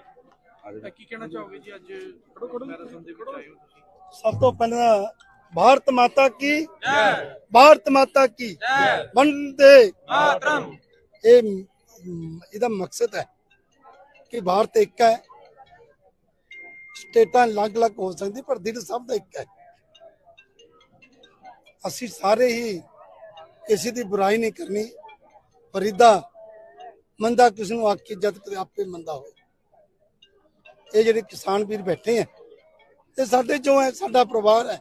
ਕੀ ਕਹਿਣਾ ਚਾਹੋਗੇ ਜੀ ਅੱਜ ਮੈਰਾਥਨ ਦੇ ਵਿੱਚ ਆਏ ਹੋ ਤੁਸੀਂ? ਸਭ ਤੋਂ ਪਹਿਲਾਂ ਭਾਰਤ ਮਾਤਾ ਕੀ? ਭਾਰਤ ਮਾਤਾ ਕੀ? ਵੰਦੇ ਮਾਤਰਮ। ਇਹ ਮ, ਇਹਦਾ ਮਕਸਦ ਹੈ ਕਿ ਭਾਰਤ ਇੱਕ ਹੈ। ਸਟੇਟਾਂ ਅਲੱਗ-ਅਲੱਗ ਹੋ ਸਕਦੀ ਪਰ ਦਿਲ ਸਭ ਦਾ ਇੱਕ ਹੈ। ਅਸੀਂ ਸਾਰੇ ਹੀ ਕਿਸੇ ਦੀ ਬੁਰਾਈ ਨਹੀਂ ਕਰਨੀ ਫਰੀਦਾ ਮੰਦਾ ਕਿਸ ਨੂੰ ਆਖੀ ਜਦ ਕਦੇ ਆਪੇ ਮੰਦਾ ਹੋਏ ਇਹ ਜਿਹੜੇ ਕਿਸਾਨ ਵੀਰ ਬੈਠੇ ਆ, ਇਹ ਸਾਡੇ ਚੋਂ ਹੈ, ਸਾਡਾ ਪਰਿਵਾਰ ਹੈ।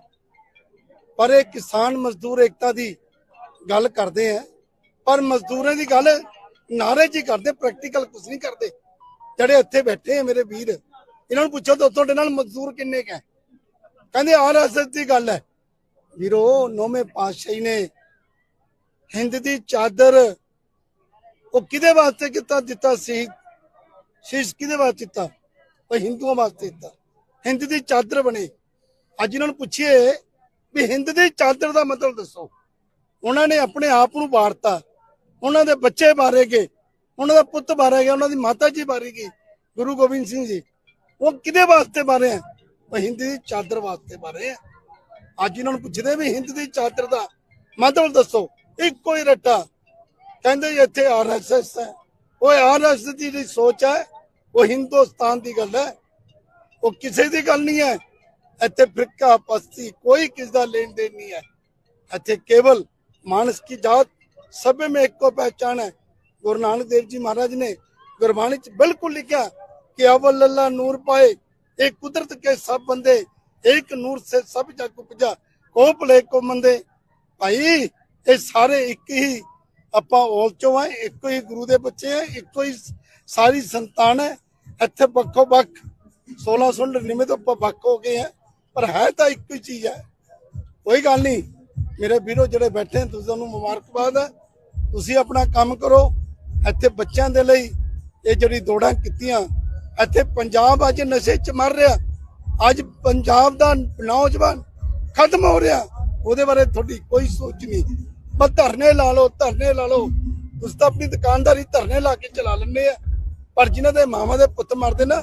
ਪਰ ਇਹ ਕਿਸਾਨ ਮਜ਼ਦੂਰ ਏਕਤਾ ਦੀ ਗੱਲ ਕਰਦੇ ਆ। ਪਰ ਮਜ਼ਦੂਰਾਂ ਦੀ ਗੱਲ ਨਾਰੇ 'ਚ ਕਰਦੇ, ਪ੍ਰੈਕਟੀਕਲ ਕੁਝ ਨਹੀਂ ਕਰਦੇ। ਜਿਹੜੇ ਇੱਥੇ ਬੈਠੇ ਆ ਮੇਰੇ ਵੀਰ, ਇਹਨਾਂ ਨੂੰ ਪੁੱਛੋ ਤਾਂ ਤੁਹਾਡੇ ਨਾਲ ਮਜ਼ਦੂਰ ਕਿੰਨੇ ਕੁ ਕਹਿੰਦੇ ਆਰਐਸਐਸ ਦੀ ਗੱਲ ਹੈ। ਵੀਰੋ, ਨੌਵੇਂ ਪਾਤਸ਼ਾਹੀ ਨੇ ਹਿੰਦ ਦੀ ਚਾਦਰ ਉਹ ਕਿਹਦੇ ਵਾਸਤੇ ਕੀਤਾ, ਦਿੱਤਾ ਸੀ? ਸ਼ੀਸ਼ ਕਿਹਦੇ ਵਾਸਤੇ ਦਿੱਤਾ? ਉਹ ਹਿੰਦੂਆਂ ਵਾਸਤੇ ਦਿੱਤਾ। ਹਿੰਦ ਦੀ ਚਾਦਰ ਬਣੀ। ਅੱਜ ਇਹਨਾਂ ਨੂੰ ਪੁੱਛੀਏ ਵੀ ਹਿੰਦ ਦੀ ਚਾਦਰ ਦਾ ਮਤਲਬ ਦੱਸੋ। ਉਹਨਾਂ ਨੇ ਆਪਣੇ ਆਪ ਨੂੰ ਵਾਰਤਾ। ਉਹਨਾਂ ਦੇ ਬੱਚੇ ਬਾਰੇ ਗਏ। ਉਹਨਾਂ ਦਾ ਪੁੱਤ ਬਾਰੇ ਗਿਆ। ਉਹਨਾਂ ਦੀ ਮਾਤਾ ਜੀ ਬਾਰੇ ਗਈ। ਗੁਰੂ ਗੋਬਿੰਦ ਸਿੰਘ ਜੀ। ਉਹ ਕਿਹਦੇ ਵਾਸਤੇ ਬਾਰੇ ਆ? ਉਹ ਹਿੰਦ ਦੀ ਚਾਦਰ ਵਾਸਤੇ ਬਾਰੇ ਆ। ਅੱਜ ਇਹਨਾਂ ਨੂੰ ਪੁੱਛਦੇ ਵੀ ਹਿੰਦ ਦੀ ਚਾਦਰ ਦਾ ਮਤਲਬ ਦੱਸੋ। ਇੱਕੋ ਹੀ ਰੱਟਾ। ਕਹਿੰਦੇ ਜੀ ਇੱਥੇ ਆਰਐਸਐਸ ਹੈ। ਉਹ ਆਰਐਸਐਸ ਦੀ ਸੋਚ ਹੈ ਉਹ ਹਿੰਦੁਸਤਾਨ ਦੀ ਗੱਲ ਹੈ। ਉਹ ਕਿਸੇ ਦੀ ਗੱਲ ਨਹੀਂ ਹੈ। ਇੱਥੇ ਫਿਰਕਾ ਪਸਤੀ ਕੋਈ ਕਿਸ ਦਾ ਲੈਣ ਦੇਣ ਨਹੀਂ ਹੈ। ਇੱਥੇ ਕੇਵਲ ਮਾਨਸ ਕੀ ਜਾਤ ਸਭੇ ਮੇ ਇੱਕੋ ਪਹਿਚਾਨ ਹੈ। ਗੁਰੂ ਨਾਨਕ ਦੇਵ ਜੀ ਮਹਾਰਾਜ ਨੇ ਗੁਰਬਾਣੀ ਚ ਬਿਲਕੁਲ ਲਿਖਿਆ ਕਿ ਅਵਲ ਲੱਲਾ ਨੂਰ ਪਾਏ, ਇਹ ਕੁਦਰਤ ਕੇ ਸਭ ਬੰਦੇ ਇੱਕ ਨੂਰ ਸੇ ਸਭ ਜਗ ਉਪਜਾ, ਕੋ ਭਲੇ ਕੋ ਮੰਦੇ। ਭਾਈ, ਇਹ ਸਾਰੇ ਇੱਕ ਹੀ ਆਪਾਂ ਔਲ ਚੋਂ ਆ ਇੱਕੋ ਹੀ ਗੁਰੂ ਦੇ ਬੱਚੇ ਆ ਇੱਕੋ ਹੀ ਸਾਰੀ ਸੰਤਾਨ ਹੈ। ਇੱਥੇ ਬੱਖੋ ਬੱਖ 1699 ਤੋਂ ਆਪਾਂ ਵੱਖ ਹੋ ਗਏ ਆ, ਪਰ ਹੈ ਤਾਂ ਇੱਕੋ ਹੀ ਚੀਜ਼ ਹੈ। ਕੋਈ ਗੱਲ ਨਹੀਂ, ਮੇਰੇ ਵੀਰੋ ਜਿਹੜੇ ਬੈਠੇ ਨੇ, ਤੁਸੀਂ ਨੂੰ ਮੁਬਾਰਕਬਾਦ ਹੈ। ਤੁਸੀਂ ਆਪਣਾ ਕੰਮ ਕਰੋ, ਇੱਥੇ ਬੱਚਿਆਂ ਦੇ ਲਈ ਇਹ ਜਿਹੜੀ ਦੌੜਾਂ ਕੀਤੀਆਂ, ਇੱਥੇ ਪੰਜਾਬ ਅੱਜ ਨਸ਼ੇ 'ਚ ਮਰ ਰਿਹਾ। ਅੱਜ ਪੰਜਾਬ ਦਾ ਨੌਜਵਾਨ ਖਤਮ ਹੋ ਰਿਹਾ। ਉਹਦੇ ਬਾਰੇ ਤੁਹਾਡੀ ਕੋਈ ਸੋਚ ਨਹੀਂ। ਬਸ ਧਰਨੇ ਲਾ ਲਓ, ਧਰਨੇ ਲਾ ਲਓ। ਤੁਸੀਂ ਤਾਂ ਆਪਣੀ ਦੁਕਾਨਦਾਰੀ ਧਰਨੇ ਲਾ ਕੇ ਚਲਾ ਲੈਂਦੇ ਆ। ਪਰ ਜਿਨ੍ਹਾਂ ਦੇ ਮਾਵਾਂ ਦੇ ਪੁੱਤ ਮਰਦੇ ਨਾ,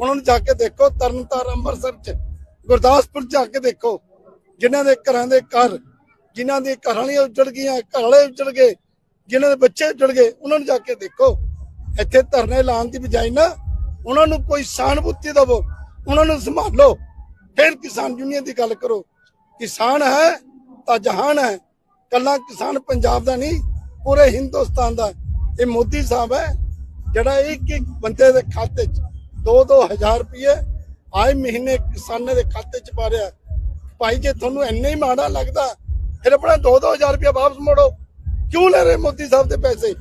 ਉਹਨਾਂ ਨੂੰ ਜਾ ਕੇ ਦੇਖੋ ਤਰਨਤਾਰਨ ਅੰਮ੍ਰਿਤਸਰ 'ਚ। ਗੁਰਦਾਸਪੁਰ 'ਚ ਜਾ ਕੇ ਦੇਖੋ, ਜਿਨ੍ਹਾਂ ਦੇ ਘਰਾਂ ਦੇ ਘਰ, ਜਿਨ੍ਹਾਂ ਦੇ ਘਰ ਵਾਲੀਆਂ ਉੱਜੜ ਗਈਆਂ, ਘਰ ਵਾਲੇ ਉੱਜੜ ਗਏ, ਜਿਨ੍ਹਾਂ ਦੇ ਬੱਚੇ ਉੱਜੜ ਗਏ, ਉਹਨਾਂ ਨੂੰ ਜਾ ਕੇ ਦੇਖੋ। ਇੱਥੇ ਧਰਨੇ ਲਾਉਣ ਦੀ ਬਜਾਏ ਨਾ, ਉਹਨਾਂ ਨੂੰ ਕੋਈ ਸਾਨਬੁੱਤੀ ਦਵੋ, ਉਹਨਾਂ ਨੂੰ ਸੰਭਾਲੋ ਫਿਰ ਕਿਸਾਨ ਯੂਨੀਅਨ ਦੀ ਗੱਲ ਕਰੋ। ਕਿਸਾਨ ਹੈ ਤਾਂ ਜਹਾਨ ਹੈ। ਕੱਲਾ ਕਿਸਾਨ ਪੰਜਾਬ ਦਾ ਨਹੀਂ, ਪੂਰੇ ਹਿੰਦੁਸਤਾਨ ਦਾ। ਇਹ ਮੋਦੀ ਸਾਹਿਬ ਹੈ ਜਿਹੜਾ ਇੱਕ ਇੱਕ ਬੰਦੇ ਦੇ ਖਾਤੇ 'ਚ 2-2000 ਰੁਪਏ ਆਏ ਮਹੀਨੇ ਕਿਸਾਨਾਂ ਦੇ ਖਾਤੇ 'ਚ ਪਾ ਰਿਹਾ। ਭਾਈ ਜੇ ਤੁਹਾਨੂੰ ਇੰਨੇ ਹੀ ਮਾੜਾ ਲੱਗਦਾ, ਫਿਰ ਆਪਣਾ 2-2000 ਰੁਪਏ ਵਾਪਸ ਮੋੜੋ। ਕਿਉਂ ਲੈ ਰਹੇ ਮੋਦੀ ਸਾਹਿਬ ਦੇ ਪੈਸੇ?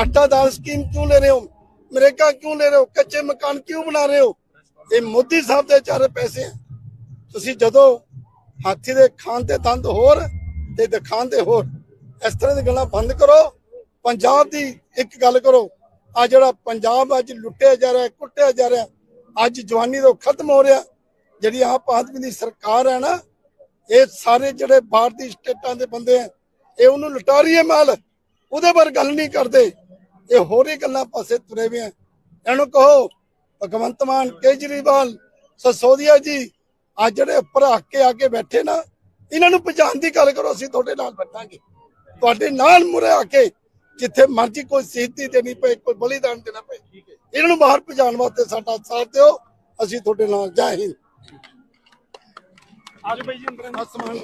ਆਟਾ ਦਾਲ ਸਕੀਮ ਕਿਉਂ ਲੈ ਰਹੇ ਹੋ? ਨਰੇਗਾ ਕਿਉਂ ਲੈ ਰਹੇ ਹੋ? ਕੱਚੇ ਮਕਾਨ ਕਿਉਂ ਬਣਾ ਰਹੇ ਹੋ? ਇਹ ਮੋਦੀ ਸਾਹਿਬ ਦੇ ਚਾਰੇ ਪੈਸੇ ਆ। ਤੁਸੀਂ ਜਦੋਂ ਹਾਥੀ ਦੇ ਖਾਨ ਤੇ ਦੰਦ ਹੋਰ ਤੇ ਦਿਖਾਣ ਦੇ ਹੋਰ, ਇਸ ਤਰ੍ਹਾਂ ਦੀ ਗੱਲਾਂ ਬੰਦ ਕਰੋ। ਪੰਜਾਬ ਦੀ ਇੱਕ ਗੱਲ ਕਰੋ। ਆ ਜਿਹੜਾ ਪੰਜਾਬ ਅੱਜ ਲੁੱਟਿਆ ਜਾ ਰਿਹਾ, ਕੁੱਟਿਆ ਜਾ ਰਿਹਾ, ਅੱਜ ਜਵਾਨੀ ਤੋਂ ਖਤਮ ਹੋ ਰਿਹਾ, ਜਿਹੜੀ ਆਪ ਆਦਮੀ ਦੀ ਸਰਕਾਰ ਹੈ ਨਾ, ਇਹ ਸਾਰੇ ਜਿਹੜੇ ਬਾਹਰ ਦੀ ਸਟੇਟਾਂ ਦੇ ਬੰਦੇ ਆ, ਇਹ ਉਹਨੂੰ ਲੁਟਾ ਰਹੀ ਹੈ ਮਾਲ। ਉਹਦੇ ਬਾਰੇ ਗੱਲ ਨਹੀਂ ਕਰਦੇ। ਇਹ ਹੋਰ ਹੀ ਗੱਲਾਂ ਪਾਸੇ ਤੁਰੇ ਵੀ ਆ। ਇਹਨੂੰ ਕਹੋ, ਭਗਵੰਤ ਮਾਨ, ਕੇਜਰੀਵਾਲ, ਸਸੋਦੀਆ ਜੀ, ਆ ਜਿਹੜੇ ਭਰਾ ਕੇ ਆ ਕੇ ਬੈਠੇ ਨਾ, ਇਹਨਾਂ ਨੂੰ ਪਛਾਣ ਦੀ ਗੱਲ ਕਰੋ, ਅਸੀਂ ਤੁਹਾਡੇ ਨਾਲ ਬੈਠਾਂਗੇ। ਤੁਹਾਡੇ ਨਾਲ ਮੁਰੇ ਆ ਕੇ ਜਿੱਥੇ ਮਰਜ਼ੀ ਕੋਈ ਸ਼ਹੀਦੀ ਦੇਣੀ ਪਏ, ਕੋਈ ਬਲੀਦਾਨ ਦੇਣਾ ਪਏ। ਇਹਨਾਂ ਨੂੰ ਬਾਹਰ ਪਹੁੰਚਾਉਣ ਵਾਸਤੇ ਸਾਡਾ ਸਾਥ ਦਿਓ। ਅਸੀਂ ਤੁਹਾਡੇ ਨਾਲ ਜੈ ਹਿੰਦ। ਆਜੋ ਬਾਈ ਜੀ ਅੰਦਰ। ਅਸਮਾਨ